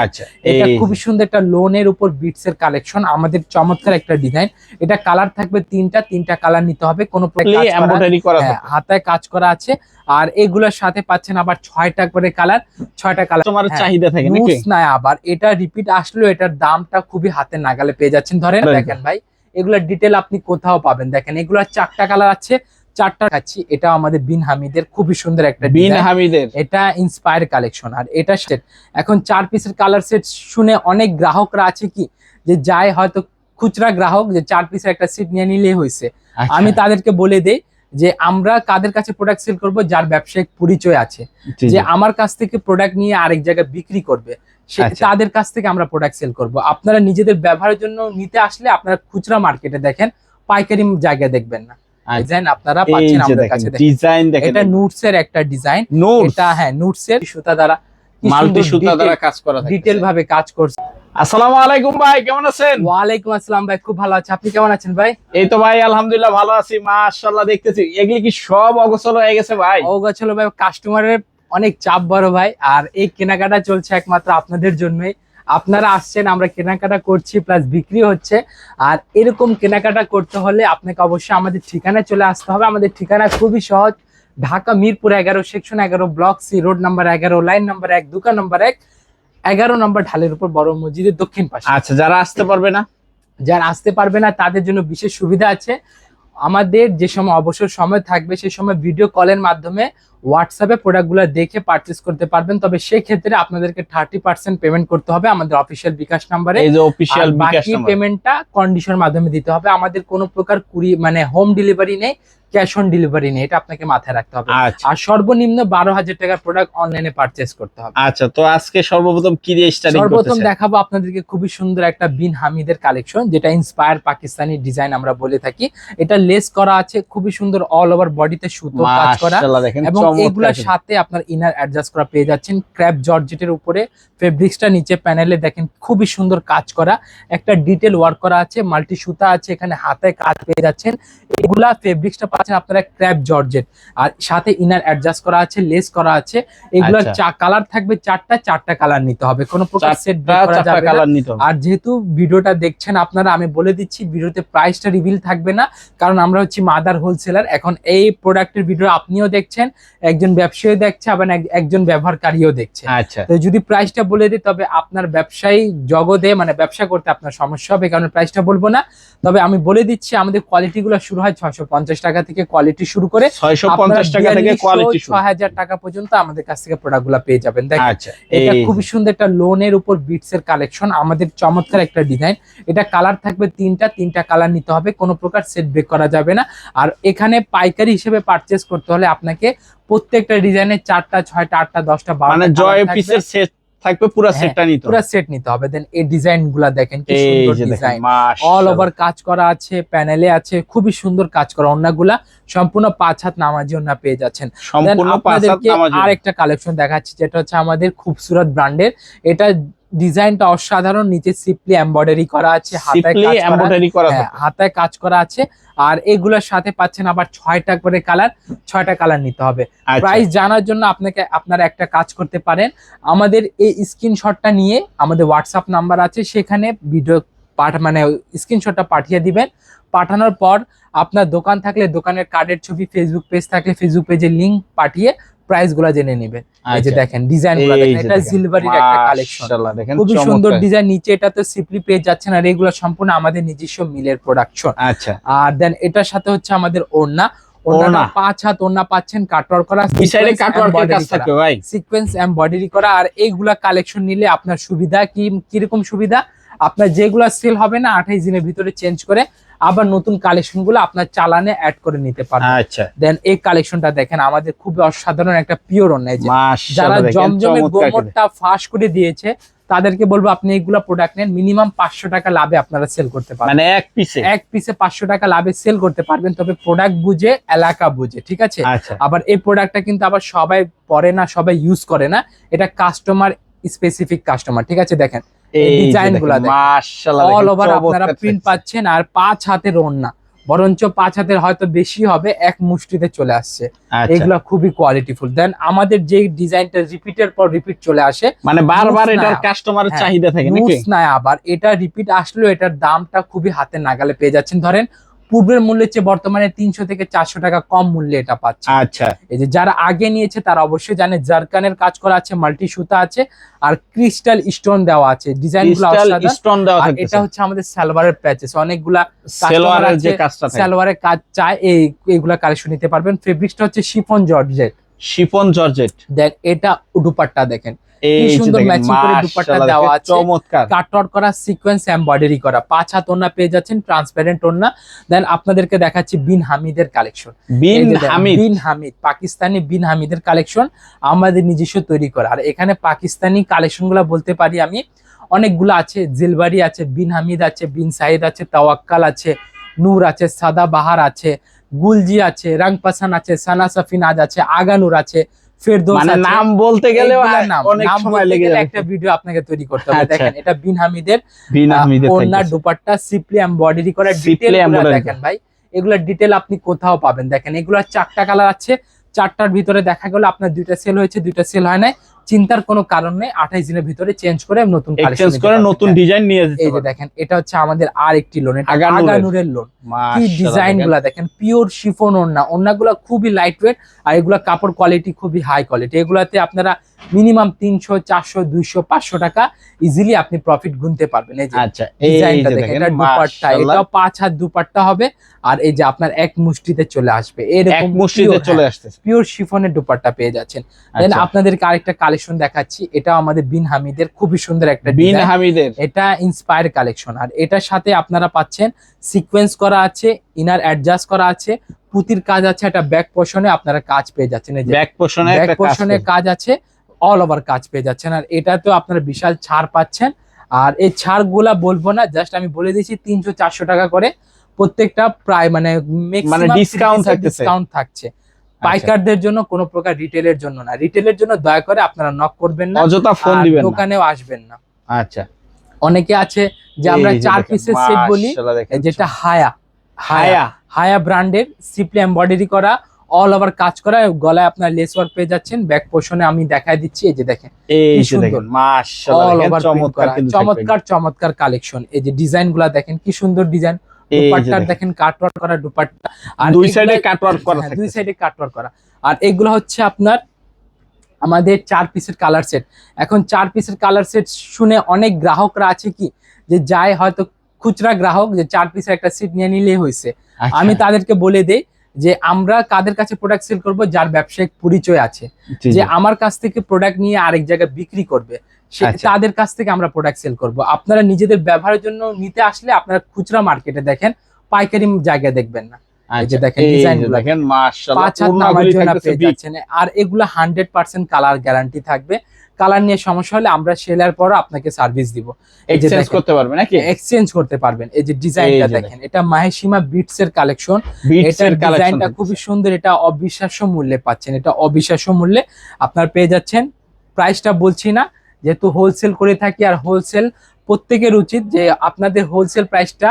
আচ্ছা এটা খুবই সুন্দর একটা লোনের উপর বিটস এর কালেকশন আমাদের চমৎকার একটা ডিজাইন এটা কালার থাকবে তিনটা তিনটা কালার নিতে হবে কোনো হ্যাঁ। হাতায় কাজ করা আছে আর এগুলোর সাথে পাচ্ছেন আবার ছয়টা করে কালার ছয়টা কালার তোমার হ্যাঁ, চাহিদা থাকে নাকি? নুটস আবার। এটা রিপিট আসলেও এটার দামটা খুবই হাতে নাগালে পেয়ে যাচ্ছেন। ধরেন দেখেন ভাই এগুলোর ডিটেল আপনি কোথাও পাবেন। দেখেন এগুলোর চারটা কালার আছে চারটা খাচ্ছি এটা আমাদের বিন হামিদের খুবই সুন্দর একটা বিন হামিদের। এটা ইন্সপায়ার কালেকশন আর এটা সেট এখন চার পিসের কালার সেট শুনে অনেক গ্রাহকরা আছে কি যে যায় হয়তো খুচরা গ্রাহক যে চার পিসের একটা সেট নিয়ে নিলে হয়েছে। আচ্ছা, আমি তাদেরকে বলে দেই যে আমরা কাদের কাছে প্রোডাক্ট সেল করব যার ব্যবসায়িক পরিচয় আছে। যে আমার কাছ থেকে প্রোডাক্ট নিয়ে আরেক জায়গায় বিক্রি করবে আচ্ছা। তাদের কাছ থেকে আমরা প্রোডাক্ট সেল করব। আপনারা নিজেদের ব্যবহারের জন্য নিতে আসলে আপনারা খুচরা মার্কেটে দেখেন পাইকারি জায়গায় দেখবেন না। ডিজাইন আপনারা পাচ্ছেন আমাদের কাছে ডিজাইন দেখেন। এটা নুটস এর একটা ডিজাইন এটা হ্যাঁ নুটস এর সুতা দ্বারা মাল্টি সুতা দ্বারা কাজ করা থাকে। ভাবে কাজ করছে। আসসালামু আলাইকুম ভাই কেমন আছেন? ওয়ালাইকুম আসসালাম ভাই খুব ভালো আছে। আপনি কেমন আছেন ভাই? এই তো ভাই আলহামদুলিল্লাহ ভালো আছি মাশাআল্লাহ দেখতেছি। এগুলি কি সব অগোছল হয়ে গেছে ভাই? ওগা ছিল ভাই কাস্টমারের অনেক চাপ বড় ভাই আর এই কেনাকাটা চলছে একমাত্র আপনাদের জন্যই। আপনারা আসছেন আমরা কেনাকাটা করছি প্লাস বিক্রি হচ্ছে। আর এরকম কেনাকাটা করতে হলে আপনাকে অবশ্যই আমাদের ঠিকানায় চলে আসতে হবে। আমাদের ঠিকানা খুবই সহজ। ঢাকা মিরপুর এগারো সেকশন এগারো ব্লক সি রোড নাম্বার এগারো লাইন নাম্বার এক দোকান নাম্বার এক এগারো নম্বর ঢালের উপর বড় মসজিদের দক্ষিণ পাশে। আচ্ছা যারা আসতে পারবে না? যারা আসতে পারবে না তাদের জন্য বিশেষ সুবিধা আছে। আমাদের যে সময় অবসর সময় থাকবে সেই সময় ভিডিও কলের মাধ্যমে হোয়াটসঅ্যাপে প্রোডাক্টগুলো দেখে পারচেস করতে পারবেন। তবে সেই ক্ষেত্রে আপনাদেরকে থার্টি পার্সেন্ট পেমেন্ট করতে হবে আমাদের অফিসিয়াল বিকাশ নাম্বারে বাকি পেমেন্টটা কন্ডিশন মাধ্যমে দিতে হবে। আমাদের কোনো প্রকার কুড়ি মানে হোম ডেলিভারি নেই ক্যাশ অন ডেলিভারি নেই। এটা আপনাকে মাথায় রাখতে হবে। আচ্ছা। আর সর্বনিম্ন বারো হাজার টাকার প্রোডাক্ট অনলাইনে পারচেস করতে হবে। আচ্ছা তো আজকে সর্বপ্রথম কি দিয়ে সর্বপ্রথম দেখাবো আপনাদেরকে খুবই সুন্দর একটা বিন হামিদের কালেকশন যেটা ইন্সপায়ার পাকিস্তানি ডিজাইন আমরা বলে থাকি। এটা লেস করা আছে খুবই সুন্দর অল ওভার বডিতে সুতো কাজ করা। এবং এগুলোর সাথে আপনার ইনার অ্যাডজাস্ট করা পেয়ে যাচ্ছেন। ক্র্যাপ জর্জেটের উপরে ফেব্রিক্সটা নিচে প্যানেলে দেখেন খুবই সুন্দর কাজ করা। একটা ডিটেল ওয়ার্ক করা আছে মাল্টি সুতা আছে এখানে হাতে কাজ পেয়ে যাচ্ছেন। এগুলা ফেব্রিক্সটা পাচ্ছেন আপনারা ক্র্যাপ জর্জেট আর সাথে ইনার অ্যাডজাস্ট করা আছে লেস করা আছে। এগুলোর আচ্ছা। চা কালার থাকবে চারটা চারটা কালার নিতে হবে। কোনো প্রকার সেট করা যাবে কালার নিতে হবে। আর যেহেতু ভিডিওটা দেখছেন আপনারা আমি বলে দিচ্ছি ভিডিওতে প্রাইসটা রিভিল থাকবে না। কারণ আমরা হচ্ছি মাদার হোলসেলার এখন এই প্রোডাক্টের ভিডিও আপনিও দেখছেন একজন ব্যবসায়ী দেখছে আবার একজন ব্যবহারকারীও দেখছে। আচ্ছা। তো যদি প্রাইসটা বলে দিই তবে আপনার ব্যবসায়ী জগতে মানে ব্যবসা করতে আপনার সমস্যা হবে কারণ প্রাইসটা বলব না। তবে আমি বলে দিচ্ছি আমাদের কোয়ালিটিগুলো শুরু হয় ছয়শো পঞ্চাশ টাকা থেকে কোয়ালিটি শুরু করে 650 টাকা থেকে কোয়ালিটি ছ হাজার টাকা পর্যন্ত আমাদের কাছ থেকে প্রোডাক্টগুলো পেয়ে যাবেন। দেখেন আচ্ছা এটা খুবই সুন্দর একটা লোনের উপর বিটস এর কালেকশন আমাদের চমৎকার একটা ডিজাইন এটা কালার থাকবে তিনটা তিনটা কালার নিতে হবে কোনো প্রকার সেট ব্রেক করা যাবে না। আর এখানে পাইকারি হিসেবে পারচেস করতে হলে আপনাকে প্রত্যেকটা ডিজাইনে চারটা ছয়টা আটটা দশটা মানে বারোটা জয় পিসের সেট থাকবে পুরো হ্যাঁ, সেটটা নিতে পুরো সেট নিতে হবে। দেন এই ডিজাইনগুলা দেখেন কি সুন্দর ডিজাইন অল ওভার কাজ করা আছে প্যানেলে আছে খুবই সুন্দর কাজ করা। অন্যগুলো সম্পূর্ণ পাঁচ হাত নামাজি অন্য পেয়ে যাচ্ছেন। সম্পূর্ণ পাঁচ হাত নামাজ আরেকটা কালেকশন দেখাচ্ছি যেটা হচ্ছে আমাদের খুবসুরত ব্র্যান্ডের এটা ডিজাইনটা অসাধারণ নিচে সিপলি এমব্রয়ডারি করা আছে হাতায় কাজ করা এমব্রয়ডারি করা হ্যাঁ, হাতায় কাজ করা আছে। আর এগুলোর সাথে পাচ্ছেন আবার ছয়টা করে কালার ছয়টা কালার নিতে হবে। আচ্ছা। প্রাইস জানার জন্য আপনাকে আপনারা একটা কাজ করতে পারেন। আমাদের এই স্ক্রিনশটটা নিয়ে আমাদের হোয়াটসঅ্যাপ নাম্বার আছে সেখানে ভিডিও পাঠ মানে স্ক্রিনশটটা পাঠিয়ে দিবেন। পাঠানোর পর আপনার দোকান থাকলে দোকানের কার্ডের ছবি ফেসবুক পেজ থাকলে ফেসবুক পেজে লিংক পাঠিয়ে প্রাইসগুলা জেনে নেবেন এই যে আচ্ছা। দেখেন ডিজাইনগুলা দেখেন এটা সিলভারির একটা কালেকশন খুবই সুন্দর ডিজাইন নিচে এটা তো সিপলি পেয়ে যাচ্ছেন আর এগুলো সম্পূর্ণ আমাদের নিজস্ব মিলের প্রোডাকশন আচ্ছা। আর দেন এটার সাথে হচ্ছে আমাদের ওড়না। ওড়না। পাঁচ হাত ওড়না পাচ্ছেন কাটওয়ার করা এই সাইডে কাটওয়ার্কের কাজ থাকবে ভাই। সিকোয়েন্স এমব্রয়ডারি করা আর এইগুলা কালেকশন নিলে আপনার সুবিধা কি কীরকম সুবিধা? আপনার যেগুলা সেল হবে না আঠাইশ দিনের ভিতরে চেঞ্জ করে আবার নতুন কালেকশনগুলো আপনার চালানে অ্যাড করে নিতে পারবেন। আচ্ছা। দেন এই কালেকশনটা দেখেন আমাদের খুব অসাধারণ একটা পিওর অন্যায় যারা জমজমের গোমরটা ফাঁস করে দিয়েছে তাদেরকে বলব আপনি এইগুলা প্রোডাক্ট নেন মিনিমাম পাঁচশো টাকা লাভে আপনারা সেল করতে পারবেন। মানে এক পিসে এক পিসে পাঁচশো টাকা লাভে সেল করতে পারবেন তবে প্রোডাক্ট বুঝে এলাকা বুঝে ঠিক আছে? আচ্ছা। আবার এই প্রোডাক্টটা কিন্তু আবার সবাই পরে না সবাই ইউজ করে না এটা কাস্টমার স্পেসিফিক কাস্টমার ঠিক আছে? দেখেন এই এই ডিজাইন ডিজাইনগুলা দেখেন। মাশাআল্লাহ অল ওভার আপনারা প্রিন্ট পাচ্ছেন আর পাঁচ হাতের ওড়না বরঞ্চ পাঁচ হাতের হয়তো বেশি হবে এক মুষ্টিতে চলে আসছে। আচ্ছা। এগুলো খুবই কোয়ালিটিফুল দেন আমাদের যে ডিজাইনটা রিপিটের পর রিপিট চলে আসে মানে বারবার এটার কাস্টমারের হ্যাঁ, চাহিদা থাকে নাকি? আবার। এটা রিপিট আসলেও এটার দামটা খুবই হাতে নাগালে পেয়ে যাচ্ছেন। ধরেন পূর্বের মূল্যের চেয়ে বর্তমানে তিনশো থেকে চারশো টাকা কম মূল্যে এটা পাচ্ছে। আচ্ছা। এই যে যারা আগে নিয়েছে তারা অবশ্যই জানে জারকানের কাজ করা আছে মাল্টি সুতা আছে আর ক্রিস্টাল স্টোন দেওয়া আছে ডিজাইন। স্টোন দেওয়া এটা হচ্ছে আমাদের সালোয়ারের প্যাচেস অনেকগুলা সেলোয়ারের যে কাজটা সালোয়ারের কাজ চায় এই এইগুলা কালেকশন নিতে পারবেন। ফেব্রিক্সটা হচ্ছে শিফন জর্জেট। Chiffon georgette. দেখ এটা দুপাট্টা দেখেন। এই সুন্দর করে দুপাট্টা মাশাআল্লাহ, দেওয়া আছে। চমৎকার। কাটওয়ার্ক করা সিকোয়েন্স এমব্রয়ডারি করা। পাঁচ হাত ওন্না পেয়ে যাচ্ছেন ট্রান্সপারেন্ট ওন্না দেন আপনাদেরকে দেখাচ্ছি বিন হামিদের কালেকশন বিন হামিদ। বিন হামিদ পাকিস্তানি বিন হামিদের কালেকশন আমাদের নিজস্ব তৈরি করা। আর এখানে পাকিস্তানি কালেকশনগুলা বলতে পারি আমি অনেকগুলো আছে। জিলবাড়ি আছে বিন হামিদ আছে বিন সাইদ আছে তাওয়াক্কাল আছে নূর আছে সাদা বাহার আছে গুলজি আছে রং পাসান আছে সানা সাফিনাজ আছে আগানুর আছে মানে নাম বলতে গেলেও অনেক সময় লেগে যাবে। একটা ভিডিও আপনাকে তৈরি করতে হবে। আচ্ছা। দেখেন এটা বিন হামিদের বিন হামিদের ওনার থাকতেছে। দুপাট্টা সিপলি এমব্রয়ডারি করা Simply ডিটেল embroidery দেখেন ভাই। এগুলা ডিটেল আপনি কোথাও পাবেন। দেখেন এগুলো চারটা কালার আছে। চারটার ভিতরে দেখা গেল আপনার দুইটা সেল হয়েছে দুইটা সেল হয় নাই। চিন্তার কোনো কারণ নেই আঠাইশ দিনের ভিতরে চেঞ্জ করে নতুন নিতে করে নতুন হ্যাঁ, ডিজাইন নিয়ে এই যে দেখেন এটা হচ্ছে আমাদের আর একটি লোন আগানুরের। লোন কি ডিজাইন। গুলা দেখেন পিওর শিফন ওড়না গুলা খুবই লাইট ওয়েট আর এগুলা কাপড় কোয়ালিটি খুবই হাই কোয়ালিটি এগুলাতে আপনারা মিনিমাম তিনশো চারশো দুইশো পাঁচশো টাকা ইজিলি আপনি প্রফিট গুনতে পারবেন। এই যে আচ্ছা ডিজাইনটা দেখেন দেখেন এটা দুপাট্টা এটাও পাঁচ হাত দুপাট্টা হবে আর এই যে আপনার এক মুষ্টিতে চলে আসবে। এক এরকম মুষ্টিতে চলে পিওর শিফনের দুপাট্টা পেয়ে যাচ্ছেন। দেন আচ্ছা, আপনাদেরকে আরেকটা কালেকশন দেখাচ্ছি। এটা আমাদের বিন হামিদের খুবই সুন্দর একটা বিন হামিদের। এটা ইন্সপায়ার কালেকশন আর এটার সাথে আপনারা পাচ্ছেন সিকোয়েন্স করা আছে ইনার অ্যাডজাস্ট করা আছে পুতির কাজ আছে একটা ব্যাক পোর্শনে আপনারা কাজ পেয়ে যাচ্ছেন। এই যে ব্যাক পোর্শনে ব্যাক পোর্শনে কাজ আছে অল ওভার কাজ পেয়ে যাচ্ছেন। আর এটাতেও আপনারা বিশাল ছাড় পাচ্ছেন। আর এই ছাড়গুলা বলব না জাস্ট আমি বলে দিয়েছি তিনশো চারশো টাকা করে প্রত্যেকটা প্রায় মানে মানে থাকতেছে। ডিসকাউন্ট থাকছে। পাইকারদের জন্য কোনো প্রকার রিটেলের জন্য না। রিটেলের জন্য দয়া করে আপনারা নক করবেন না অযথা ফোন দিবেন না। দোকানেও আসবেন না। আচ্ছা। অনেকে আছে যে আমরা চার পিসের সেট বলি যেটা হায়া হায়া। হায়া। ব্র্যান্ডের সিপলি এমব্রয়ডারি করা অল ওভার কাজ করা গলায় আপনার লেস ওয়ার্ক পেয়ে যাচ্ছেন ব্যাক পোর্শনে আমি দেখাই দিচ্ছি এই যে দেখেন এই সুন্দর। মাশাআল্লাহ চমৎকার চমৎকার চমৎকার কালেকশন এই যে ডিজাইনগুলা দেখেন কি সুন্দর ডিজাইন দুপাট্টার দেখেন, কাটওয়ার্ক করা দুপাট্টা। আর দুই সাইডে কাটওয়ার্ক করা হ্যাঁ, দুই সাইডে কাটওয়ার্ক করা। আর এগুলো হচ্ছে আপনার আমাদের চার পিসের কালার সেট এখন চার পিসের কালার সেট শুনে অনেক গ্রাহকরা আছে কি? যে যায় হয়তো খুচরা গ্রাহক যে চার পিসের একটা সিট নিয়ে নিলেই হয়েছে। আচ্ছা, আমি তাদেরকে বলে দেই যে আমরা কাদের কাছে প্রোডাক্ট সেল করব? যার ব্যবসায়িক পরিচয় আছে। যে আমার কাছ থেকে প্রোডাক্ট নিয়ে আরেক জায়গায় বিক্রি করবে। তাদের কাছ থেকে আমরা প্রোডাক্ট সেল করব। আপনারা নিজেদের ব্যবহারের জন্য নিতে আসলে আপনারা খুচরা মার্কেটে দেখেন পাইকারি জায়গায় দেখবেন না। আচ্ছা, আর এগুলো হান্ড্রেড পার্সেন্ট কালার গ্যারান্টি থাকবে। কালার নিয়ে সমস্যা হলে আমরা সেলার পরও আপনাকে সার্ভিস দিব। এই এক্সচেঞ্জ করতে পারবে নাকি? এক্সচেঞ্জ করতে পারবেন। এই যে ডিজাইনটা দেখেন এটা মাহেশিমা বিটস এর কালেকশন এটার ডিজাইনটা খুবই সুন্দর এটা অবিশ্বাস্য মূল্যে পাচ্ছেন। এটা অবিশ্বাস্য মূল্যে আপনার পেয়ে যাচ্ছেন। প্রাইসটা বলছি না যেহেতু হোলসেল করে থাকি আর হোলসেল প্রত্যেকের উচিত যে আপনাদের হোলসেল প্রাইসটা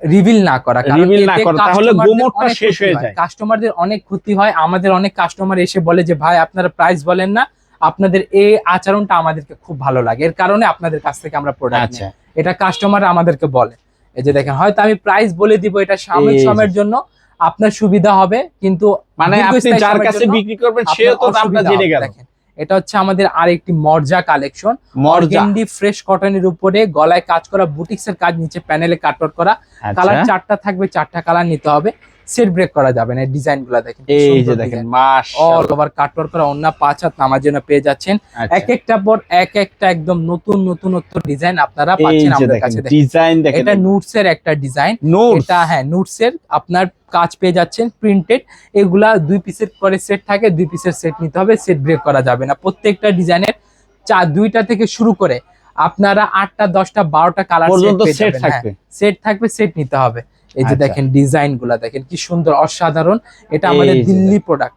রিভিল না করা Reveal না করা, তাহলে গুমোটটা শেষ হয়ে যায়। কাস্টমারদের অনেক ক্ষতি হয় আমাদের অনেক কাস্টমার এসে বলে যে ভাই আপনারা প্রাইস বলেন না আপনাদের এই আচরণটা আমাদেরকে খুব ভালো লাগে। এর কারণে আপনাদের কাছ থেকে আমরা প্রোডাক্ট আচ্ছা। এটা কাস্টমার আমাদেরকে বলে। এই যে দেখেন হয়তো আমি প্রাইস বলে দিব এটা সাময়িক সময়ের জন্য আপনার সুবিধা হবে কিন্তু মানে আপনি যার কাছে বিক্রি করবেন সেও তো দামটা জেনে গেল। দেখেন এটা হচ্ছে আমাদের আর একটি মর্জা কালেকশন। মর্জা। অর্গেন্ডি ফ্রেশ কটনের উপরে গলায় কাজ করা বুটিক্স এর কাজ নিচে প্যানেলে কাটওয়ার্ক করা। আচ্ছা। কালার চারটা থাকবে চারটা কালার নিতে হবে। সেট ব্রেক করা যাবে না ডিজাইনগুলা দেখেন এই যে দেখেন design। অল ওভার কাটওয়ার্ক করা অন্য পাঁচ হাত নামার জন্য পেয়ে যাচ্ছেন। আচ্ছা, এক একটা পর এক একটা একদম নতুন নতুনত্ব ডিজাইন আপনারা পাচ্ছেন আমাদের কাছে। ডিজাইন দেখেন। এটা নুটস এর একটা ডিজাইন এটা হ্যাঁ নুটস এর আপনার কাজ পেয়ে যাচ্ছেন প্রিন্টেড এগুলা দুই পিসের করে সেট থাকে দুই পিসের সেট নিতে হবে সেট ব্রেক করা যাবে না। প্রত্যেকটা ডিজাইনের চা দুইটা থেকে শুরু করে আপনারা আটটা দশটা বারোটা কালার পর্যন্ত সেট থাকবে। সেট থাকবে সেট নিতে হবে। এই যে আচ্ছা। দেখেন ডিজাইনগুলা দেখেন কি সুন্দর অসাধারণ। এটা আমাদের দিল্লি প্রোডাক্ট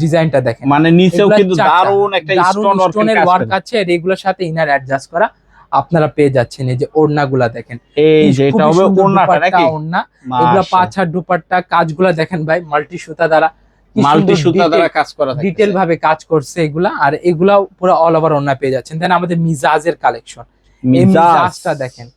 ডিজাইনটা দেখেন। মানে নিচেও কিন্তু। দারুণ একটা স্টোন স্টোনের ওয়ার্ক আছে আর এগুলোর সাথে ইনার অ্যাডজাস্ট করা। আপনারা পেয়ে যাচ্ছেন এই যে ওড়নাগুলা দেখেন। এই যে এটা হবে ওড়নাটা নাকি? ওড়না। এগুলা পাঁচ দুপাট্টা কাজগুলা দেখেন ভাই মাল্টি সুতা দ্বারা। মাল্টি সুতা দ্বারা কাজ করা থাকে। ডিটেল ভাবে কাজ করছে এগুলা আর এগুলা পুরো অল ওভার ওড়না পেয়ে যাচ্ছেন। দেন আমাদের মিজাজের কালেকশন এই মিজাজটা দেখেন।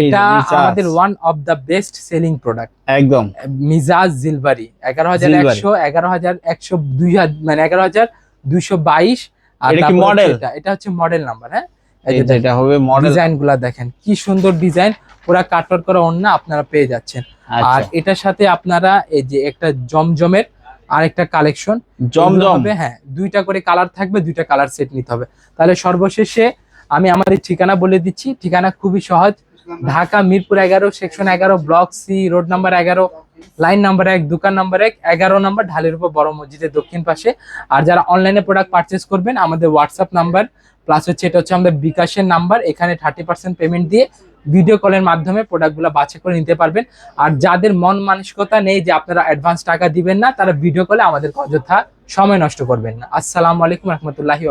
এটা আমাদের one of best selling product একদম। মিজাজ জিলবারি। এগারো হাজার একশো এগারো হাজার একশো দুই মানে এগারো হাজার দুইশো বাইশ। আর model? এটা হচ্ছে মডেল নাম্বার হ্যাঁ? এটা হবে মডেল ডিজাইনগুলা দেখেন কি সুন্দর ডিজাইন। পুরা কাটওয়ার করা অন্য আপনারা পেয়ে যাচ্ছেন। আর আচ্ছা এটার সাথে আপনারা এই যে একটা জমজমের আর একটা কালেকশন জমজম হবে হ্যাঁ দুইটা করে কালার থাকবে দুইটা কালার সেট নিতে হবে। তাহলে সর্বশেষে আমি আমাদের ঠিকানা বলে দিচ্ছি। ঠিকানা খুবই সহজ। ঢাকা, মিরপুর এগারো, সেকশন এগারো, ব্লক সি, রোড নাম্বার এগারো, লাইন নাম্বার এক, দোকান নাম্বার এক, এগারো নাম্বার ঢালের উপর বড় মসজিদের দক্ষিণ পাশে। আর যারা অনলাইনে প্রোডাক্ট পারচেস করবেন, আমাদের হোয়াটসঅ্যাপ নাম্বার প্লাস হচ্ছে এটা হচ্ছে আমাদের বিকাশের নাম্বার এখানে থার্টি পার্সেন্ট পেমেন্ট দিয়ে ভিডিও কলের মাধ্যমে প্রোডাক্টগুলো বাছাই করে নিতে পারবেন। আর যাদের মন মানসিকতা নেই যে আপনারা অ্যাডভান্স টাকা দিবেন না, তারা ভিডিও কলে আমাদের অযথা সময় নষ্ট করবেন না। আসসালামু আলাইকুম রহমতুল্লাহি